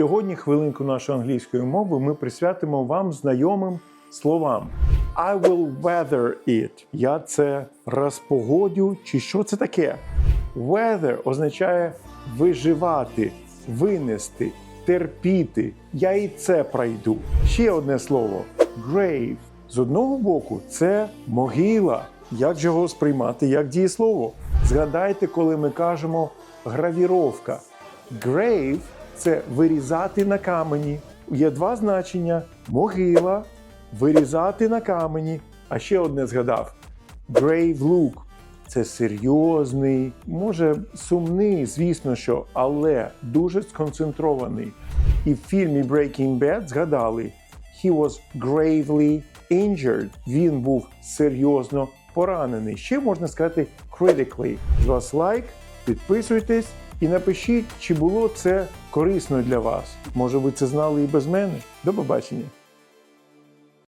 Сьогодні хвилинку нашої англійської мови ми присвятимо вам знайомим словам. I will weather it. Я це розпогодю, чи що це таке? Weather означає виживати, винести, терпіти. Я і це пройду. Ще одне слово grave. З одного боку, це могила. Як же його сприймати як дієслово? Згадайте, коли ми кажемо гравіровка. Grave – це вирізати на камені. Є два значення: могила, вирізати на камені. А ще одне згадав: grave look – це серйозний, може сумний, звісно, що, але дуже сконцентрований. І в фільмі Breaking Bad згадали He was gravely injured. Він був серйозно поранений. Ще можна сказати critically. З вас лайк, підписуйтесь і напишіть, чи було це корисно для вас. Може, ви це знали і без мене. До побачення.